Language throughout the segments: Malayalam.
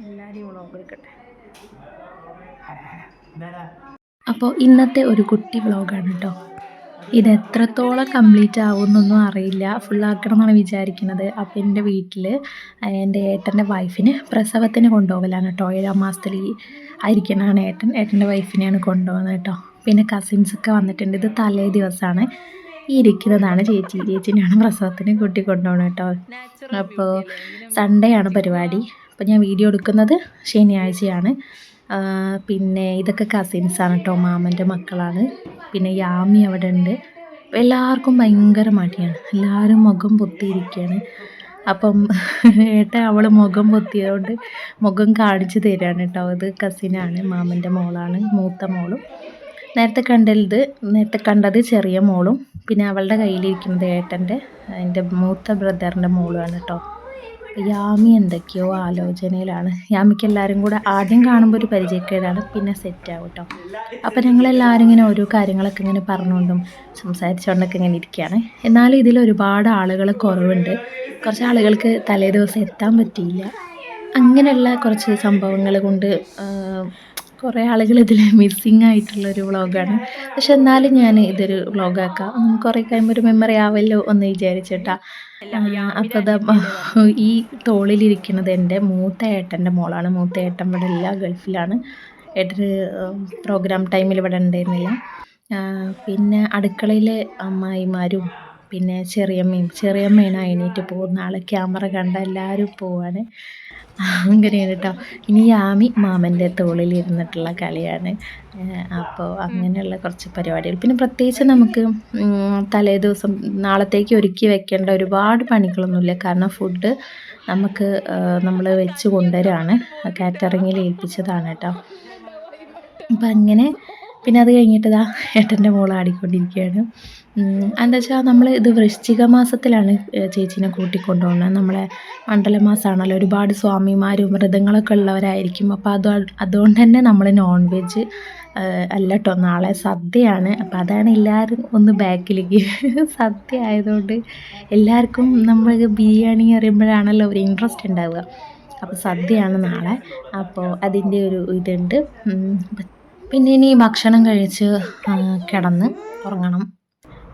എല്ലാവരെയും വ്ളോഗ് അപ്പോൾ ഇന്നത്തെ ഒരു കുട്ടി വ്ളോഗാണ് കേട്ടോ ഇത് എത്രത്തോളം കംപ്ലീറ്റ് ആവുമെന്നൊന്നും അറിയില്ല. ഫുള്ളാക്കണം എന്നാണ് വിചാരിക്കുന്നത്. അപ്പോൾ എന്റെ വീട്ടിൽ എന്റെ ഏട്ടന്റെ വൈഫിന് പ്രസവത്തിന് കൊണ്ടുപോകലാണ് കേട്ടോ ഏഴാം മാസത്തിൽ ഈ ആയിരിക്കണതാണ് ഏട്ടൻ. ഏട്ടന്റെ വൈഫിനെയാണ് കൊണ്ടുപോകുന്നത് കേട്ടോ പിന്നെ കസിൻസൊക്കെ വന്നിട്ടുണ്ട്. ഇത് തലേ ദിവസമാണ്. ഈ ഇരിക്കുന്നതാണ് ചേച്ചി. ചേച്ചിനെയാണ് പ്രസവത്തിന് കൂട്ടി കൊണ്ടുപോകണം കേട്ടോ അപ്പോൾ സൺഡേ ആണ് പരിപാടി. അപ്പോൾ ഞാൻ വീഡിയോ എടുക്കുന്നത് ശനിയാഴ്ചയാണ്. പിന്നെ ഇതൊക്കെ കസിൻസാണ് കേട്ടോ മാമന്റെ മക്കളാണ്. പിന്നെ യാമി അവിടെ ഉണ്ട്. എല്ലാവർക്കും ഭയങ്കര മടിയാണ്. എല്ലാവരും മുഖം പൊത്തിയിരിക്കുകയാണ്. അപ്പം ഏട്ട അവൾ മുഖം പൊത്തിയതുകൊണ്ട് മുഖം കാണിച്ചു തരികയാണ് കേട്ടോ അത് കസിനാണ് മാമന്റെ മോളാണ് മൂത്ത മോളും. നേരത്തെ കണ്ടത് നേരത്തെ കണ്ടത് ചെറിയ മോളും. പിന്നെ അവളുടെ കയ്യിലിരിക്കുന്നത് ഏട്ടന്റെ എന്റെ മൂത്ത ബ്രദറിന്റെ മോളുമാണ് കേട്ടോ യാമി എന്തൊക്കെയോ ആലോചനയിലാണ്. യാമിക്ക് എല്ലാവരും കൂടെ ആദ്യം കാണുമ്പോൾ ഒരു പരിചയക്കേടാണ് പിന്നെ സെറ്റ് ആവും കേട്ടോ അപ്പോൾ ഞങ്ങളെല്ലാവരും ഇങ്ങനെ ഓരോ കാര്യങ്ങളൊക്കെ ഇങ്ങനെ പറഞ്ഞുകൊണ്ടും സംസാരിച്ചുകൊണ്ടൊക്കെ ഇങ്ങനെ ഇരിക്കുകയാണ് എന്നാലും ഇതിൽ ഒരുപാട് ആളുകൾ കുറവുണ്ട്. കുറച്ച് ആളുകൾക്ക് തലേ ദിവസം എത്താൻ പറ്റിയില്ല. അങ്ങനെയുള്ള കുറച്ച് സംഭവങ്ങൾ കൊണ്ട് കുറേ ആളുകൾ ഇതിൽ മിസ്സിങ് ആയിട്ടുള്ളൊരു വ്ളോഗാണ് പക്ഷെ എന്നാലും ഞാൻ ഇതൊരു വ്ളോഗാക്കാം കുറേ കഴിയുമ്പോൾ ഒരു മെമ്മറി ആവല്ലോ എന്ന് വിചാരിച്ചിട്ടാ. അപ്പോൾ ഈ തോളിലിരിക്കുന്നത് എന്റെ മൂത്ത ഏട്ടന്റെ മോളാണ്. മൂത്ത ഏട്ടൻ ഇവിടെ എല്ലാ ഗൾഫിലാണ്. ഏട്ടന് പ്രോഗ്രാം ടൈമിൽ ഇവിടെ ഉണ്ടായിരുന്നില്ല. പിന്നെ അടുക്കളയിലെ അമ്മായിമാരും പിന്നെ ചെറിയമ്മയും ചെറിയമ്മയാണ് അതിനേറ്റ് പോകുന്ന ആൾ ക്യാമറ കണ്ട എല്ലാവരും പോവാണ്. അങ്ങനെയാണ് കേട്ടോ ഇനി ആമി മാമന്റെ തോളിൽ ഇരുന്നിട്ടുള്ള കളിയാണ് അപ്പോൾ അങ്ങനെയുള്ള കുറച്ച് പരിപാടികൾ. പിന്നെ പ്രത്യേകിച്ച് നമുക്ക് തലേ ദിവസം നാളത്തേക്ക് ഒരുക്കി വെക്കേണ്ട ഒരുപാട് പണികളൊന്നുമില്ല. കാരണം ഫുഡ് നമുക്ക് നമ്മൾ വെച്ച് കൊണ്ടുവരാണ്. കാറ്ററിങ്ങിൽ ഏൽപ്പിച്ചതാണ് കേട്ടോ. അപ്പം അങ്ങനെ പിന്നെ അത് കഴിഞ്ഞിട്ട് ഇതാ ഏട്ടന്റെ മോൾ ആടിക്കൊണ്ടിരിക്കുകയാണ്. എന്താ വെച്ചാൽ നമ്മൾ ഇത് വൃശ്ചിക മാസത്തിലാണ് ചേച്ചീനെ കൂട്ടിക്കൊണ്ടുപോകുന്നത്. നമ്മളെ മണ്ഡല മാസമാണല്ലോ. ഒരുപാട് സ്വാമിമാരും വ്രതങ്ങളൊക്കെ ഉള്ളവരായിരിക്കും. അപ്പോൾ അത് അതുകൊണ്ട് തന്നെ നമ്മൾ നോൺ വെജ് അല്ല കേട്ടോ നാളെ സദ്യയാണ്. അപ്പം അതാണ് എല്ലാവരും ഒന്ന് ബാക്കിലേക്ക് സദ്യ ആയതുകൊണ്ട് എല്ലാവർക്കും നമ്മൾ ബിരിയാണി അറിയുമ്പോഴാണല്ലോ ഒരു ഇൻട്രസ്റ്റ് ഉണ്ടാവുക. അപ്പോൾ സദ്യയാണ് നാളെ. അപ്പോൾ അതിന്റെ ഒരു ഇതുണ്ട്. പിന്നെ ഇനി ഭക്ഷണം കഴിച്ച് കിടന്ന് ഉറങ്ങണം.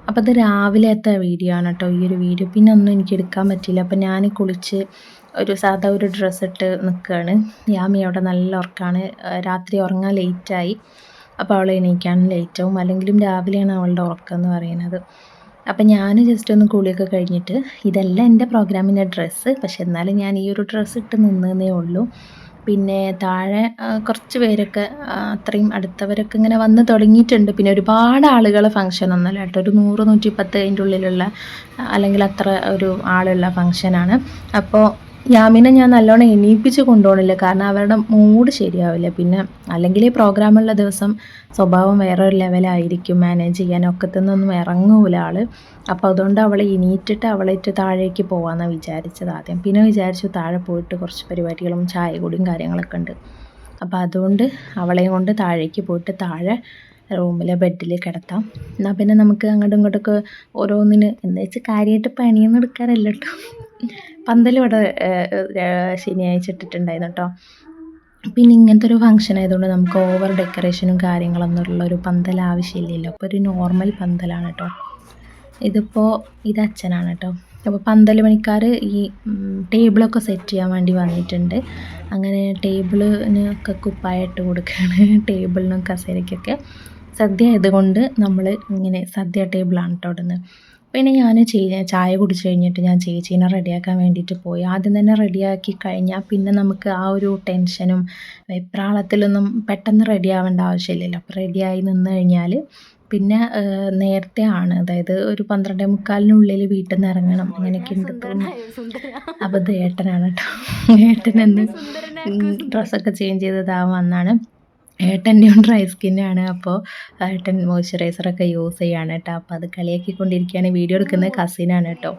അപ്പോൾ ഇത് രാവിലത്തെ വീഡിയോ ആണ് കേട്ടോ ഈ ഒരു വീഡിയോ. പിന്നെ ഒന്നും എനിക്ക് എടുക്കാൻ പറ്റിയില്ല. അപ്പോൾ ഞാൻ കുളിച്ച് ഒരു സാധാ ഒരു ഡ്രസ്സ് ഇട്ട് നിൽക്കുകയാണ് യാമി അവിടെ നല്ല ഉറക്കാണ്. രാത്രി ഉറങ്ങാൻ ലേറ്റായി അപ്പോൾ അവൾ എണീക്കാനും ലേറ്റാവും അല്ലെങ്കിലും രാവിലെയാണ് അവളുടെ ഉറക്കം എന്ന് പറയുന്നത്. അപ്പം ഞാൻ ജസ്റ്റ് ഒന്ന് കുളിയൊക്കെ കഴിഞ്ഞിട്ട് ഇതല്ല എന്റെ പ്രോഗ്രാമിന്റെ ഡ്രസ്സ് പക്ഷെ എന്നാലും ഞാൻ ഈ ഒരു ഡ്രസ്സ് ഇട്ട് നിന്നേ ഉള്ളൂ. പിന്നെ താഴെ കുറച്ച് പേരൊക്കെ അത്രയും അടുത്തവരൊക്കെ ഇങ്ങനെ വന്ന് തുടങ്ങിയിട്ടുണ്ട്. പിന്നെ ഒരുപാട് ആളുകൾ ഫംഗ്ഷൻ ഒന്നല്ല കേട്ടോ. ഒരു നൂറ് നൂറ്റിപ്പത്ത് അതിന്റെ ഉള്ളിലുള്ള അല്ലെങ്കിൽ അത്ര ഒരു ആളുള്ള ഫംഗ്ഷനാണ് അപ്പോൾ യാമിനെ ഞാൻ നല്ലോണം എണീപ്പിച്ച് കൊണ്ടുപോകണില്ല. കാരണം അവരുടെ മൂഡ് ശരിയാവില്ല. പിന്നെ അല്ലെങ്കിൽ ഈ പ്രോഗ്രാമുള്ള ദിവസം സ്വഭാവം വേറെ ഒരു ലെവലായിരിക്കും മാനേജ് ചെയ്യാൻ ഒക്കത്തുനിന്നൊന്നും ഇറങ്ങൂല ആൾ. അപ്പോൾ അതുകൊണ്ട് അവളെ എണീറ്റിട്ട് അവളേറ്റ് താഴേക്ക് പോകാമെന്നാണ് വിചാരിച്ചത് ആദ്യം. പിന്നെ വിചാരിച്ചു താഴെ പോയിട്ട് കുറച്ച് പരിപാടികളും ചായ കൂടിയും കാര്യങ്ങളൊക്കെ ഉണ്ട്. അപ്പോൾ അതുകൊണ്ട് അവളെയും കൊണ്ട് താഴേക്ക് പോയിട്ട് താഴെ റൂമിലെ ബെഡിൽ കിടത്താം. എന്നാൽ പിന്നെ നമുക്ക് അങ്ങോട്ടും ഇങ്ങോട്ടൊക്കെ ഓരോന്നിന് എന്താ വെച്ചാൽ കാര്യമായിട്ട് പണിയൊന്നും എടുക്കാറില്ല കേട്ടോ ഏഹ്, ശനിയാഴ്ച ഇട്ടിട്ടുണ്ടായിരുന്നു കേട്ടോ പിന്നെ ഇങ്ങനത്തെ ഒരു ഫംഗ്ഷൻ ആയതുകൊണ്ട് നമുക്ക് ഓവർ ഡെക്കറേഷനും കാര്യങ്ങളൊന്നും ഉള്ള ഒരു പന്തൽ ആവശ്യമില്ലല്ലോ. അപ്പോൾ ഒരു നോർമൽ പന്തലാണ് കേട്ടോ ഇതിപ്പോൾ ഇത് അച്ഛനാണ് കേട്ടോ അപ്പോൾ പന്തൽ പണിക്കാർ ഈ ടേബിളൊക്കെ സെറ്റ് ചെയ്യാൻ വേണ്ടി വന്നിട്ടുണ്ട്. അങ്ങനെ ടേബിളിന് ഒക്കെ കുപ്പായിട്ട് കൊടുക്കുകയാണ് ടേബിളിനും കസേരയ്ക്കൊക്കെ സദ്യ ആയതുകൊണ്ട് നമ്മൾ ഇങ്ങനെ സദ്യ ടേബിളാണ് കേട്ടോ ഇടുന്നത്. പിന്നെ ഞാൻ ചെയ്യ ചായ കുടിച്ച് കഴിഞ്ഞിട്ട് ഞാൻ ചേച്ചീനെ റെഡിയാക്കാൻ വേണ്ടിയിട്ട് പോയി. ആദ്യം തന്നെ റെഡിയാക്കി കഴിഞ്ഞാൽ പിന്നെ നമുക്ക് ആ ഒരു ടെൻഷനും വെപ്രാളത്തിലൊന്നും പെട്ടെന്ന് റെഡി ആവേണ്ട ആവശ്യമില്ലല്ലോ. അപ്പോൾ റെഡിയായി നിന്ന് കഴിഞ്ഞാൽ പിന്നെ നേരത്തെ ആണ്. അതായത് ഒരു പന്ത്രണ്ടേ മുക്കാലിനുള്ളിൽ വീട്ടിൽ നിന്ന് ഇറങ്ങണം. അങ്ങനെയൊക്കെ ഉണ്ട് അപ്പോൾ ഇത് ഏട്ടനാണ് കേട്ടോ. ഏട്ടനെന്ന് ഡ്രസ്സൊക്കെ ചേഞ്ച് ചെയ്തതാ വന്നാണ്. ഏട്ടന്റെയും ഡ്രൈ സ്കിന്നാണ് അപ്പോൾ ഏട്ടൻ മോയ്സ്ചറൈസറൊക്കെ യൂസ് ചെയ്യാണ് കേട്ടോ. അപ്പോൾ അത് കളിയാക്കിക്കൊണ്ടിരിക്കുകയാണ്. വീഡിയോ എടുക്കുന്ന കസിനാണ് കേട്ടോ.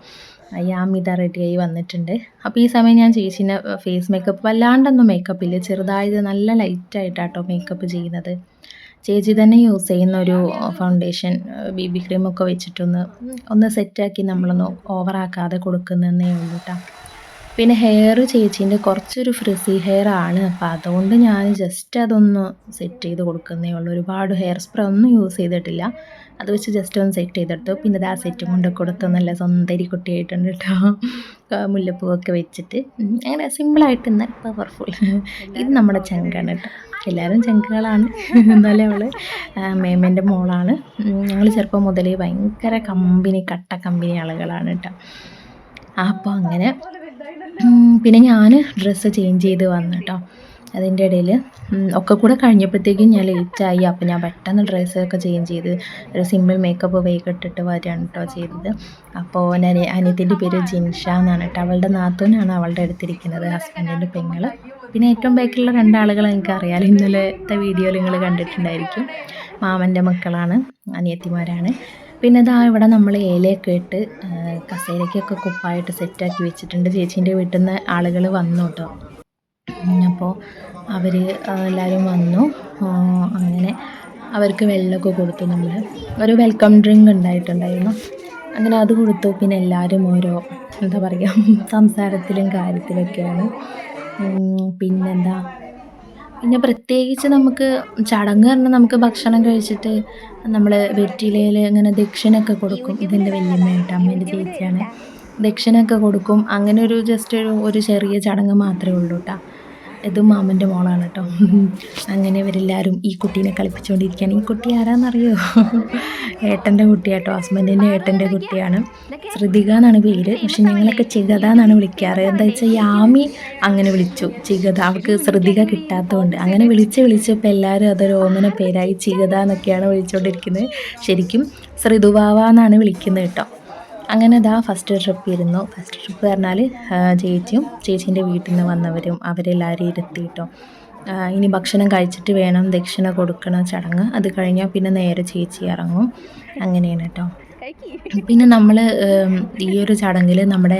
യാമിത റെഡിയായി വന്നിട്ടുണ്ട്. അപ്പോൾ ഈ സമയം ഞാൻ ചേച്ചീന്റെ ഫേസ് മേക്കപ്പ് വല്ലാണ്ടൊന്നും മേക്കപ്പ് ഇല്ല. ചെറുതായത് നല്ല ലൈറ്റായിട്ടാട്ടോ മേക്കപ്പ് ചെയ്യുന്നത്. ചേച്ചി തന്നെ യൂസ് ചെയ്യുന്ന ഒരു ഫൗണ്ടേഷൻ ബി ബി ക്രീമൊക്കെ വെച്ചിട്ടൊന്ന് ഒന്ന് സെറ്റാക്കി നമ്മളൊന്ന് ഓവറാക്കാതെ കൊടുക്കുന്നതേ ഉള്ളൂ കേട്ടോ. പിന്നെ ഹെയർ ചേച്ചീന്റെ കുറച്ചൊരു ഫ്രിസി ഹെയർ ആണ്. അപ്പോൾ അതുകൊണ്ട് ഞാൻ ജസ്റ്റ് അതൊന്ന് സെറ്റ് ചെയ്ത് കൊടുക്കുന്നേ ഉള്ളൂ. ഒരുപാട് ഹെയർ സ്പ്രേ ഒന്നും യൂസ് ചെയ്തിട്ടില്ല. അത് വെച്ച് ജസ്റ്റ് ഒന്ന് സെറ്റ് ചെയ്തെടുത്തു. പിന്നെ ആ സെറ്റ് കൊണ്ട് കൊടുത്തു നല്ല സുന്ദരി കുട്ടിയായിട്ടുണ്ട് കേട്ടോ. മുല്ലപ്പൂവൊക്കെ വെച്ചിട്ട്. അങ്ങനെ സിമ്പിളായിട്ട് നല്ല പവർഫുൾ ഇത് നമ്മുടെ ചങ്കാണ് കേട്ടോ. എല്ലാവരും ചങ്കുകളാണ്. എന്നാലും അവൾ മേമേന്റെ മോളാണ്. ഞങ്ങൾ ചെറുപ്പം മുതലേ ഭയങ്കര കമ്പനി കട്ട കമ്പനി ആളുകളാണ് കേട്ടോ. അപ്പോൾ അങ്ങനെ പിന്നെ ഞാൻ ഡ്രസ്സ് ചേഞ്ച് ചെയ്ത് വന്നു കേട്ടോ അതിന്റെ ഇടയിൽ ഒക്കെ കൂടെ കഴിഞ്ഞപ്പോഴത്തേക്കും ഞാൻ ലേറ്റായി അപ്പോൾ ഞാൻ പെട്ടെന്ന് ഡ്രസ്സൊക്കെ ചേഞ്ച് ചെയ്ത് ഒരു സിമ്പിൾ മേക്കപ്പ് വേഗം ഇട്ടിട്ട് വരികയാണ് കേട്ടോ ചെയ്തത്. അപ്പോൾ ഞാൻ അനിയത്തിന്റെ പേര് ജിൻഷ എന്നാണ് കേട്ടോ അവളുടെ നാത്തൂനാണ് അവളുടെ അടുത്തിരിക്കുന്നത് ഹസ്ബൻഡിന്റെ പെങ്ങൾ പിന്നെ ഏറ്റവും ബാക്കിലുള്ള രണ്ടാളുകൾ എനിക്ക് അറിയാലോ ഇന്നലത്തെ വീഡിയോയിൽ നിങ്ങൾ കണ്ടിട്ടുണ്ടായിരിക്കും. മാമന്റെ മക്കളാണ് അനിയത്തിമാരാണ്. പിന്നെ ഇതാ ഇവിടെ നമ്മൾ ഏലയൊക്കെ ഇട്ട് കസേരയ്ക്കൊക്കെ കുപ്പായിട്ട് സെറ്റാക്കി വെച്ചിട്ടുണ്ട്. ചേച്ചീന്റെ വീട്ടിൽ നിന്ന് ആളുകൾ വന്നു കേട്ടോ അപ്പോൾ അവർ എല്ലാവരും വന്നു. അങ്ങനെ അവർക്ക് വെള്ളമൊക്കെ കൊടുത്തു നമ്മൾ ഒരു വെൽക്കം ഡ്രിങ്ക് ഉണ്ടായിട്ടുണ്ടായിരുന്നു. അങ്ങനെ അത് കൊടുത്തു. പിന്നെ എല്ലാവരും ഓരോ എന്താ പറയുക സംസാരത്തിലും കാര്യത്തിലൊക്കെയാണ്. പിന്നെന്താ? പിന്നെ പ്രത്യേകിച്ച് നമുക്ക് ചടങ്ങ് പറഞ്ഞാൽ നമുക്ക് ഭക്ഷണം കഴിച്ചിട്ട് നമ്മൾ വെറ്റിലയിൽ ഇങ്ങനെ ദക്ഷിണയൊക്കെ കൊടുക്കും. ഇതിന്റെ വല്യമ്മയായിട്ട് അമ്മേന്റെ ചേച്ചിയാണ്. ദക്ഷിണയൊക്കെ കൊടുക്കും. അങ്ങനെ ഒരു ജസ്റ്റ് ഒരു ഒരു ചെറിയ ചടങ്ങ് മാത്രമേ ഉള്ളൂ കേട്ടോ ഇത് മാമന്റെ മോളാണ് കേട്ടോ. അങ്ങനെ ഇവരെല്ലാവരും ഈ കുട്ടീനെ കളിപ്പിച്ചുകൊണ്ടിരിക്കുകയാണ്. ഈ കുട്ടി ആരാന്നറിയോ? ഏട്ടന്റെ കുട്ടിയാട്ടോ ഹസ്ബൻഡിന്റെ ഏട്ടന്റെ കുട്ടിയാണ്. ശ്രുതിക എന്നാണ് പേര്. പക്ഷെ ഞങ്ങളൊക്കെ ചികത എന്നാണ് വിളിക്കാറ്. എന്താ വെച്ചാൽ യാമി അങ്ങനെ വിളിച്ചു. ചികത അവൾക്ക് ശ്രുതിക കിട്ടാത്തതുകൊണ്ട്. അങ്ങനെ വിളിച്ച് വിളിച്ചപ്പോൾ എല്ലാവരും അതൊരു ഓമന പേരായി ചികത എന്നൊക്കെയാണ് വിളിച്ചുകൊണ്ടിരിക്കുന്നത്. ശരിക്കും ശ്രുതുവാവ എന്നാണ് വിളിക്കുന്നത് കേട്ടോ. അങ്ങനെ ഇതാ ഫസ്റ്റ് ട്രിപ്പ് ഇരുന്നു. ഫസ്റ്റ് ട്രിപ്പ് പറഞ്ഞാൽ ചേച്ചിയും ചേച്ചീന്റെ വീട്ടിൽ നിന്ന് വന്നവരും അവരെല്ലാവരും ഇരുത്തിയിട്ടോ ഇനി ഭക്ഷണം കഴിച്ചിട്ട് വേണം ദക്ഷിണ കൊടുക്കണം ചടങ്ങ്. അത് കഴിഞ്ഞാൽ പിന്നെ നേരെ ചേച്ചി ഇറങ്ങും. അങ്ങനെയാണ് കേട്ടോ പിന്നെ നമ്മൾ ഈ ഒരു ചടങ്ങിൽ നമ്മുടെ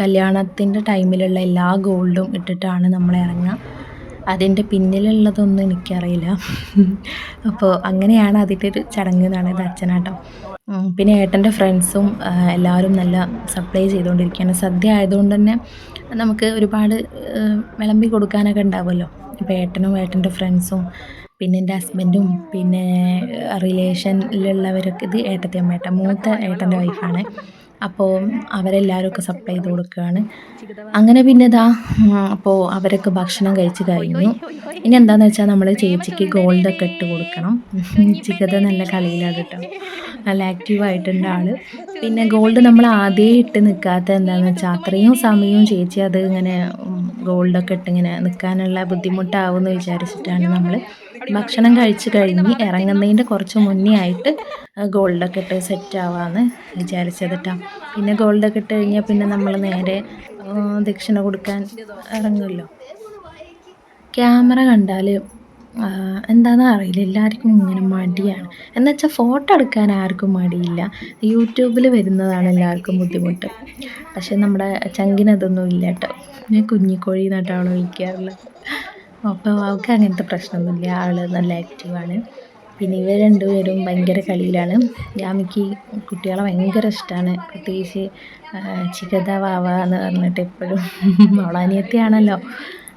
കല്യാണത്തിന്റെ ടൈമിലുള്ള എല്ലാ ഗോൾഡും ഇട്ടിട്ടാണ് നമ്മൾ ഇറങ്ങുക. അതിന്റെ പിന്നിലുള്ളതൊന്നും എനിക്കറിയില്ല. അപ്പോൾ അങ്ങനെയാണ് അതിന്റെ ഒരു ചടങ്ങ് എന്നാണ് ഇത് അച്ഛനാട്ടം. പിന്നെ ഏട്ടന്റെ ഫ്രണ്ട്സും എല്ലാവരും നല്ല സപ്ലൈ ചെയ്തുകൊണ്ടിരിക്കുകയാണ്. സദ്യ ആയതുകൊണ്ട് തന്നെ നമുക്ക് ഒരുപാട് വിളമ്പി കൊടുക്കാനൊക്കെ ഉണ്ടാവുമല്ലോ. ഇപ്പോൾ ഏട്ടനും ഏട്ടന്റെ ഫ്രണ്ട്സും പിന്നെ എന്റെ ഹസ്ബൻഡും പിന്നെ റിലേഷനിലുള്ളവരൊക്കെ ഇത് ഏട്ടത്തി അമ്മേട്ട മൂത്ത ഏട്ടന്റെ വൈഫാണ് അപ്പോൾ അവരെല്ലാവരും ഒക്കെ സപ്ലൈ ചെയ്ത് കൊടുക്കുകയാണ്. അങ്ങനെ പിന്നെ ഇതാ അപ്പോൾ അവരൊക്കെ ഭക്ഷണം കഴിച്ച് കഴിഞ്ഞു. ഇനി എന്താണെന്ന് വെച്ചാൽ നമ്മൾ ചേച്ചിക്ക് ഗോൾഡൊക്കെ ഇട്ട് കൊടുക്കണം. ചിക്കത നല്ല കളിയിലാണ് കേട്ടോ. നല്ല ആക്റ്റീവായിട്ടുണ്ട് ആൾ പിന്നെ ഗോൾഡ് നമ്മൾ ആദ്യമേ ഇട്ട് നിൽക്കാത്ത എന്താണെന്ന് വെച്ചാൽ അത്രയും സമയവും ചേച്ചി അത് ഇങ്ങനെ ഗോൾഡൊക്കെ ഇട്ട് ഇങ്ങനെ നിൽക്കാനുള്ള ബുദ്ധിമുട്ടാവുമെന്ന് വിചാരിച്ചിട്ടാണ് നമ്മൾ ഭക്ഷണം കഴിച്ചു കഴിഞ്ഞ് ഇറങ്ങുന്നതിന്റെ കുറച്ച് മുന്നേ ആയിട്ട് ഗോൾഡൊക്കെ ഇട്ട് സെറ്റ് ആവാമെന്ന് വിചാരിച്ചത് കേട്ടോ പിന്നെ ഗോൾഡൊക്കെ ഇട്ട് കഴിഞ്ഞാൽ പിന്നെ നമ്മൾ നേരെ ദക്ഷിണ കൊടുക്കാൻ ഇറങ്ങുമല്ലോ ക്യാമറ കണ്ടാൽ എന്താണെന്ന് അറിയില്ല. എല്ലാവർക്കും ഇങ്ങനെ മടിയാണ്. എന്നുവെച്ചാൽ ഫോട്ടോ എടുക്കാൻ ആർക്കും മടിയില്ല. യൂട്യൂബിൽ വരുന്നതാണ് എല്ലാവർക്കും ബുദ്ധിമുട്ട്. പക്ഷേ നമ്മുടെ ചങ്കിനതൊന്നും ഇല്ല കേട്ടോ ഞാൻ കുഞ്ഞിക്കോഴി നട്ടാണോ വിളിക്കാറുള്ളത്. അപ്പോൾ അവൾക്ക് അങ്ങനത്തെ പ്രശ്നമൊന്നുമില്ല. ആൾ നല്ല ആക്റ്റീവാണ് പിന്നെ ഇവർ രണ്ടുപേരും ഭയങ്കര കളിയിലാണ്. യാമിക്ക് കുട്ടികളെ ഭയങ്കര ഇഷ്ടമാണ് പ്രത്യേകിച്ച് ചികത വാവ എന്ന് പറഞ്ഞിട്ട് എപ്പോഴും മോളാനിയത്തെയാണല്ലോ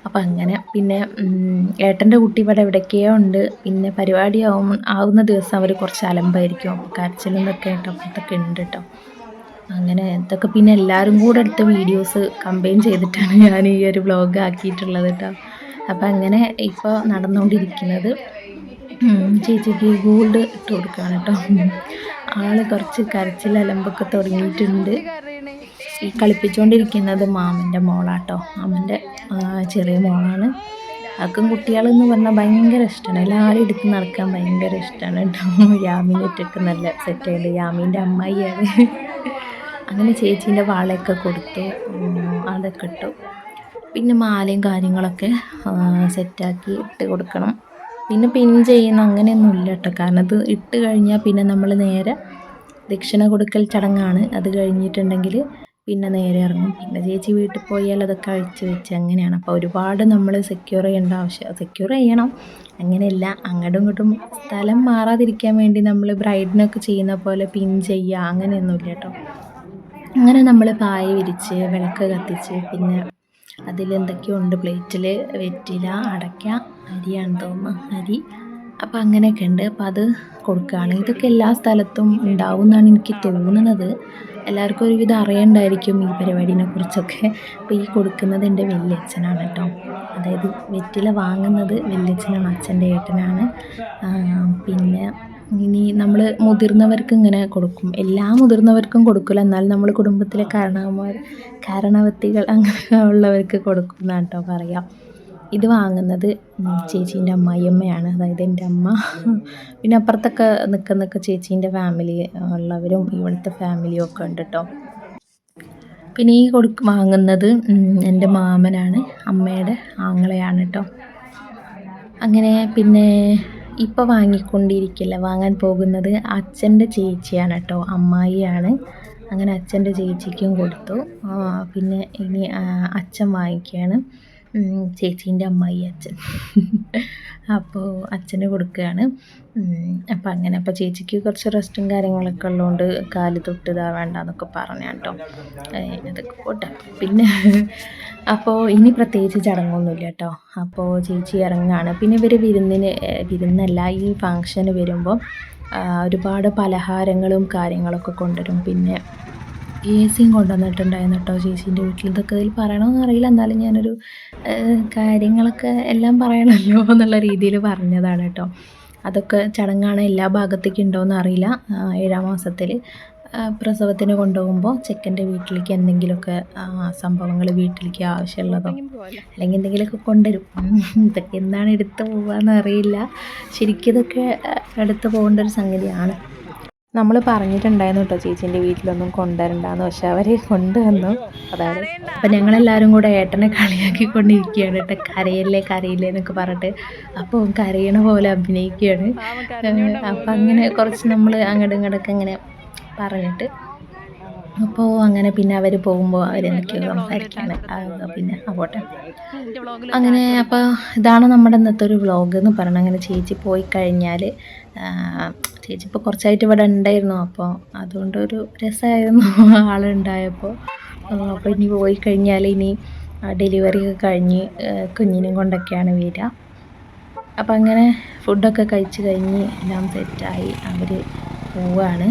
അപ്പം അങ്ങനെ പിന്നെ ഏട്ടന്റെ കുട്ടി ഇവിടെ എവിടേക്കോ ഉണ്ട്. പിന്നെ പരിപാടി ആവും ആവുന്ന ദിവസം അവർ കുറച്ച് അലമ്പായിരിക്കും. അപ്പോൾ കരച്ചിലും ഇതൊക്കെ കേട്ടോ അതൊക്കെ ഉണ്ട് കേട്ടോ അങ്ങനെ ഇതൊക്കെ പിന്നെ എല്ലാവരും കൂടെ എടുത്ത വീഡിയോസ് കമ്പൈൻ ചെയ്തിട്ടാണ് ഞാൻ ഈ ഒരു വ്ളോഗ് ആക്കിയിട്ടുള്ളത് കേട്ടോ അപ്പം അങ്ങനെ ഇപ്പോൾ നടന്നുകൊണ്ടിരിക്കുന്നത്. ചേച്ചിക്ക് ഗോൾഡ് ഇട്ട് കൊടുക്കുകയാണ് കേട്ടോ. ആൾ കുറച്ച് കരച്ചിൽ അലമ്പൊക്കെ തുടങ്ങിയിട്ടുണ്ട്. ഈ കളിപ്പിച്ചുകൊണ്ടിരിക്കുന്നത് മാമന്റെ മോളാട്ടോ. മാമന്റെ ചെറിയ മോളാണ്. അവർക്കും കുട്ടികളെന്ന് പറഞ്ഞാൽ ഭയങ്കര ഇഷ്ടമാണ് എല്ലാവരും എടുത്ത് നടക്കാൻ ഭയങ്കര ഇഷ്ടമാണ് കേട്ടോ. യാമിന്റെ ഒറ്റയ്ക്ക് നല്ല സെറ്റ് ആയിട്ട് യാമീന്റെ അമ്മായിയാണ്. അങ്ങനെ ചേച്ചീന്റെ വാളയൊക്കെ കൊടുത്തു. അതൊക്കെ ഇട്ടു. പിന്നെ മാലയും കാര്യങ്ങളൊക്കെ സെറ്റാക്കി ഇട്ട് കൊടുക്കണം. പിന്നെ പിൻ ചെയ്യുന്ന അങ്ങനെയൊന്നും ഇല്ല കേട്ടോ. കാരണം അത് ഇട്ട് കഴിഞ്ഞാൽ പിന്നെ നമ്മൾ നേരെ ദക്ഷിണ കൊടുക്കൽ ചടങ്ങാണ്. അത് കഴിഞ്ഞിട്ടുണ്ടെങ്കിൽ പിന്നെ നേരെ ഇറങ്ങും. പിന്നെ ചേച്ചി വീട്ടിൽ പോയാൽ അതൊക്കെ അഴിച്ച് വെച്ച് അങ്ങനെയാണ്. അപ്പോൾ ഒരുപാട് നമ്മൾ സെക്യൂർ ചെയ്യേണ്ട ആവശ്യം സെക്യൂർ ചെയ്യണം. അങ്ങനെയല്ല. അങ്ങോട്ടും ഇങ്ങോട്ടും സ്ഥലം മാറാതിരിക്കാൻ വേണ്ടി നമ്മൾ ബ്രൈഡിനൊക്കെ ചെയ്യുന്ന പോലെ പിൻ ചെയ്യുക അങ്ങനെയൊന്നുമില്ല കേട്ടോ. അങ്ങനെ നമ്മൾ പായ വിരിച്ച് വിളക്ക് കത്തിച്ച് പിന്നെ അതിലെന്തൊക്കെയോ ഉണ്ട് പ്ലേറ്റിൽ വെറ്റില അടയ്ക്ക അരിയാണ് തോന്നുന്നു. അരി. അപ്പോൾ അങ്ങനെയൊക്കെ ഉണ്ട്. അപ്പോൾ അത് കൊടുക്കുകയാണ് ഇതൊക്കെ എല്ലാ സ്ഥലത്തും ഉണ്ടാവും എന്നാണ് എനിക്ക് തോന്നുന്നത്. എല്ലാവർക്കും ഒരുവിധം അറിയണ്ടായിരിക്കും ഈ പരിപാടിനെ കുറിച്ചൊക്കെ. അപ്പോൾ ഈ കൊടുക്കുന്നത് എന്റെ വല്യച്ഛനാണ് കേട്ടോ. അതായത് വെറ്റില വാങ്ങുന്നത് വല്യച്ഛനാണ് അച്ഛന്റെ ഏട്ടനാണ്. പിന്നെ ഇനി നമ്മൾ മുതിർന്നവർക്ക് ഇങ്ങനെ കൊടുക്കും. എല്ലാ മുതിർന്നവർക്കും കൊടുക്കില്ല എന്നാൽ നമ്മൾ കുടുംബത്തിലെ കാരണവന്മാർ കാരണവത്തികൾ അങ്ങനെ ഉള്ളവർക്ക് കൊടുക്കുന്ന കേട്ടോ പറയാം. ഇത് വാങ്ങുന്നത് ചേച്ചീന്റെ അമ്മായിയമ്മയാണ്. അതായത് എന്റെ അമ്മ. പിന്നെ അപ്പുറത്തൊക്കെ നിൽക്കുന്നൊക്കെ ചേച്ചീന്റെ ഫാമിലി ഉള്ളവരും ഇവിടുത്തെ ഫാമിലിയും ഒക്കെ ഉണ്ട് കേട്ടോ പിന്നെ ഈ കൊടു വാങ്ങുന്നത് എന്റെ മാമനാണ്. അമ്മയുടെ ആങ്ങളെയാണ് കേട്ടോ അങ്ങനെ പിന്നെ ഇപ്പോൾ വാങ്ങിക്കൊണ്ടിരിക്കില്ല? വാങ്ങാൻ പോകുന്നത് അച്ഛന്റെ ചേച്ചിയാണ് കേട്ടോ. അമ്മായിയാണ്. അങ്ങനെ അച്ഛന്റെ ചേച്ചിക്കും കൊടുത്തു. പിന്നെ ഇനി അച്ഛൻ വാങ്ങിക്കുകയാണ്. ചേച്ചീന്റെ അമ്മായി അച്ഛൻ. അപ്പോൾ അച്ഛന് കൊടുക്കുകയാണ്. അപ്പോൾ അങ്ങനെ അപ്പോൾ ചേച്ചിക്ക് കുറച്ച് റെസ്റ്റും കാര്യങ്ങളൊക്കെ ഉള്ളതുകൊണ്ട് കാൽ തൊട്ട് ഇതാ വേണ്ടെന്നൊക്കെ പറഞ്ഞു കേട്ടോ. അതൊക്കെ പോട്ടെ. പിന്നെ അപ്പോൾ ഇനി പ്രത്യേകിച്ച് ചടങ്ങൊന്നുമില്ല കേട്ടോ. അപ്പോൾ ചേച്ചി ഇറങ്ങുകയാണ് പിന്നെ ഇവർ വിരുന്നിന് വിരുന്നല്ല ഈ ഫങ്ഷന് വരുമ്പോൾ ഒരുപാട് പലഹാരങ്ങളും കാര്യങ്ങളൊക്കെ കൊണ്ടുവരും. പിന്നെ എ സിയും കൊണ്ടുവന്നിട്ടുണ്ടായിരുന്നു കേട്ടോ ചേച്ചീന്റെ വീട്ടിൽ. ഇതൊക്കെ ഇതിൽ പറയണമെന്ന് അറിയില്ല. എന്നാലും ഞാനൊരു കാര്യങ്ങളൊക്കെ എല്ലാം പറയണമല്ലോ എന്നുള്ള രീതിയിൽ പറഞ്ഞതാണ് കേട്ടോ. അതൊക്കെ ചടങ്ങാണ് എല്ലാ ഭാഗത്തേക്കും ഉണ്ടോയെന്ന് അറിയില്ല. ഏഴാം മാസത്തിൽ പ്രസവത്തിന് കൊണ്ടുപോകുമ്പോൾ ചെക്കന്റെ വീട്ടിലേക്ക് എന്തെങ്കിലുമൊക്കെ സംഭവങ്ങൾ വീട്ടിലേക്ക് ആവശ്യമുള്ളതോ അല്ലെങ്കിൽ എന്തെങ്കിലുമൊക്കെ കൊണ്ടുവരും. ഇതൊക്കെ എന്താണ് എടുത്തു പോവുകയെന്ന് അറിയില്ല. ശരിക്കും ഇതൊക്കെ എടുത്ത് പോകേണ്ട ഒരു സംഗതിയാണ്. നമ്മൾ പറഞ്ഞിട്ടുണ്ടായിരുന്നു കേട്ടോ ചേച്ചീന്റെ വീട്ടിലൊന്നും കൊണ്ടുവരണ്ടെന്ന്. പക്ഷെ അവരെ കൊണ്ടുവന്നു. അതായത് അപ്പം ഞങ്ങളെല്ലാവരും കൂടെ ഏട്ടനെ കളിയാക്കിക്കൊണ്ടിരിക്കുകയാണ് കേട്ടോ കരയല്ലേ കരയില്ലേ എന്നൊക്കെ പറഞ്ഞിട്ട്. അപ്പോൾ കരയണ പോലെ അഭിനയിക്കുകയാണ്. അപ്പം അങ്ങനെ കുറച്ച് നമ്മൾ അങ്ങോട്ടും ഇങ്ങോട്ടൊക്കെ ഇങ്ങനെ പറഞ്ഞിട്ട് അപ്പോൾ അങ്ങനെ പിന്നെ അവർ പോകുമ്പോൾ അവരെന്തൊക്കെയോ സംസാരിക്കുകയാണ് പിന്നെ പോട്ടെ അങ്ങനെ അപ്പോൾ ഇതാണ് നമ്മുടെ ഇന്നത്തെ ഒരു വ്ളോഗ് എന്ന് പറഞ്ഞാൽ അങ്ങനെ ചേച്ചി പോയി കഴിഞ്ഞാൽ ചേച്ചി ഇപ്പോൾ കുറച്ചായിട്ട് ഇവിടെ ഉണ്ടായിരുന്നു. അപ്പോൾ അതുകൊണ്ടൊരു രസമായിരുന്നു ആളുണ്ടായപ്പോൾ അപ്പോൾ ഇനി പോയി കഴിഞ്ഞാൽ ഇനി ഡെലിവറി ഒക്കെ കഴിഞ്ഞ് കുഞ്ഞിനെയും കൊണ്ടൊക്കെയാണ് വരിക. അപ്പം അങ്ങനെ ഫുഡൊക്കെ കഴിച്ച് കഴിഞ്ഞ് എല്ലാം സെറ്റായി അവർ പോവുകയാണ്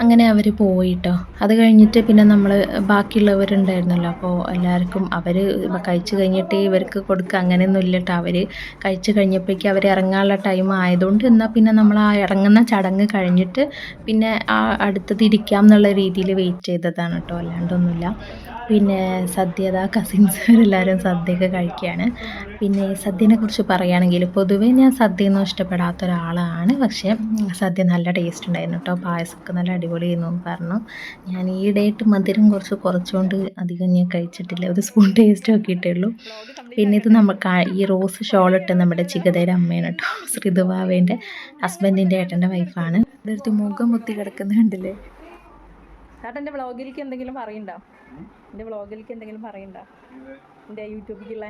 അങ്ങനെ അവർ പോയിട്ടോ. അത് കഴിഞ്ഞിട്ട് പിന്നെ നമ്മൾ ബാക്കിയുള്ളവരുണ്ടായിരുന്നല്ലോ. അപ്പോൾ എല്ലാവർക്കും അവർ കഴിച്ചു കഴിഞ്ഞിട്ട് ഇവർക്ക് കൊടുക്കുക അങ്ങനെയൊന്നും ഇല്ല കേട്ടോ അവർ കഴിച്ചു കഴിഞ്ഞപ്പോഴേക്കും അവർ ഇറങ്ങാനുള്ള ടൈം ആയതുകൊണ്ട് എന്നാൽ പിന്നെ നമ്മൾ ആ ഇറങ്ങുന്ന ചടങ്ങ് കഴിഞ്ഞിട്ട് പിന്നെ ആ അടുത്തത് ഇരിക്കാം എന്നുള്ള രീതിയിൽ വെയിറ്റ് ചെയ്തതാണ് കേട്ടോ അല്ലാണ്ടൊന്നുമില്ല. പിന്നെ സദ്യ കസിൻസ് എല്ലാവരും സദ്യയൊക്കെ കഴിക്കുകയാണ്. പിന്നെ സദ്യനെ കുറിച്ച് പറയുകയാണെങ്കിൽ പൊതുവേ ഞാൻ സദ്യയൊന്നും ഇഷ്ടപ്പെടാത്ത ഒരാളാണ്. പക്ഷേ സദ്യ നല്ല ടേസ്റ്റ് ഉണ്ടായിരുന്നു കേട്ടോ. പായസമൊക്കെ നല്ല അടിപൊളി എന്ന് പറഞ്ഞു. ഞാൻ ഈയിടെയായിട്ട് മധുരം കുറച്ച് കുറച്ചുകൊണ്ട് അധികം ഞാൻ കഴിച്ചിട്ടില്ല. ഒരു സ്പൂൺ ടേസ്റ്റ് നോക്കിയിട്ടേ ഉള്ളൂ. പിന്നെ ഇത് നമുക്ക് ഈ റോസ് ഷോൾ ഇട്ട് നമ്മുടെ ചികതയുടെ അമ്മയാണ് കേട്ടോ. ശ്രീതുവാവേന്റെ ഹസ്ബൻഡിന്റെ ഏട്ടന്റെ വൈഫാണ് അടുത്ത് മുഖം മുത്തി കിടക്കുന്നുണ്ടല്ലേ ചേട്ടാ എന്റെ വ്ളോഗിലേക്ക് എന്തെങ്കിലും പറയണ്ടോ? എന്റെ വ്ളോഗിലേക്ക് എന്തെങ്കിലും പറയണ്ടോ? എന്റെ യൂട്യൂബിലേക്കുള്ള?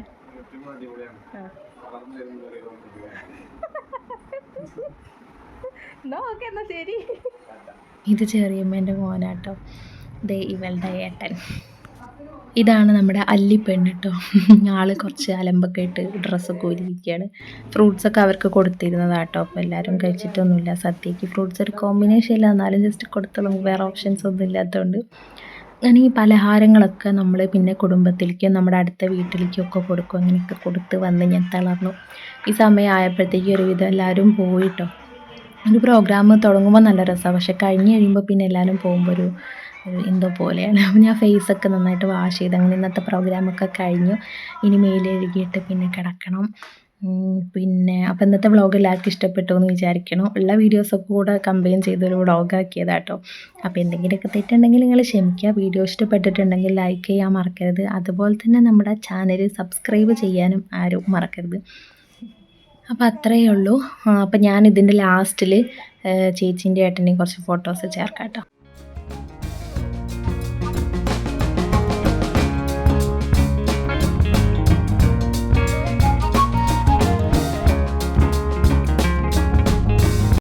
എന്നാ ഓക്കെ എന്നാ ശരി. ഇത് ചെറിയമ്മേന്റെ മോനാട്ടോ. ദേ ഇവളുടെ ഏട്ടൻ. ഇതാണ് നമ്മുടെ അല്ലിപ്പെണ്ണ് കേട്ടോ ആൾ കുറച്ച് അലമ്പൊക്കെ ഇട്ട് ഡ്രസ്സൊക്കെ ഒരുക്കിയാണ് ഫ്രൂട്ട്സൊക്കെ അവർക്ക് കൊടുത്തിരുന്നതാട്ടോ അപ്പോൾ എല്ലാവരും കഴിച്ചിട്ടൊന്നുമില്ല. സദ്യക്ക് ഫ്രൂട്ട്സ് ഒരു കോമ്പിനേഷൻ ഇല്ല. എന്നാലും ജസ്റ്റ് കൊടുത്തോളും. വേറെ ഓപ്ഷൻസ് ഒന്നും ഇല്ലാത്തതുകൊണ്ട് അങ്ങനെ ഈ പലഹാരങ്ങളൊക്കെ നമ്മൾ പിന്നെ കുടുംബത്തിലേക്കും നമ്മുടെ അടുത്ത വീട്ടിലേക്കൊക്കെ കൊടുക്കും. അങ്ങനെയൊക്കെ കൊടുത്ത് വന്ന് ഞാൻ തളർന്നു. ഈ സമയം ആയപ്പോഴത്തേക്കും ഒരുവിധം എല്ലാവരും പോയിട്ടോ ഒരു പ്രോഗ്രാം തുടങ്ങുമ്പോൾ നല്ല രസമാണ് പക്ഷെ കഴിഞ്ഞ് കഴിയുമ്പോൾ പിന്നെ എല്ലാവരും പോകുമ്പോൾ ഒരു എന്തോ പോലെയാണ്. അപ്പോൾ ഞാൻ ഫേസൊക്കെ നന്നായിട്ട് വാഷ് ചെയ്ത് അങ്ങനെ ഇന്നത്തെ പ്രോഗ്രാമൊക്കെ കഴിഞ്ഞു. ഇനി മേലെഴുകിയിട്ട് പിന്നെ കിടക്കണം. പിന്നെ അപ്പോൾ ഇന്നത്തെ വ്ളോഗ് എല്ലാവർക്കും ഇഷ്ടപ്പെട്ടു എന്ന് വിചാരിക്കണം. ഉള്ള വീഡിയോസൊക്കെ കൂടെ കമ്പൈൻ ചെയ്തൊരു വ്ളോഗാക്കിയതാട്ടോ അപ്പോൾ എന്തെങ്കിലുമൊക്കെ തെറ്റുണ്ടെങ്കിൽ നിങ്ങൾ ക്ഷമിക്കുക. വീഡിയോ ഇഷ്ടപ്പെട്ടിട്ടുണ്ടെങ്കിൽ ലൈക്ക് ചെയ്യാൻ മറക്കരുത്. അതുപോലെ തന്നെ നമ്മുടെ ചാനൽ സബ്സ്ക്രൈബ് ചെയ്യാനും ആരും മറക്കരുത്. അപ്പോൾ അത്രയേ ഉള്ളൂ. അപ്പോൾ ഞാൻ ഇതിന്റെ ലാസ്റ്റിൽ ചേച്ചീന്റെ ഏട്ടന്റെയും കുറച്ച് ഫോട്ടോസ് ചേർക്കാം കേട്ടോ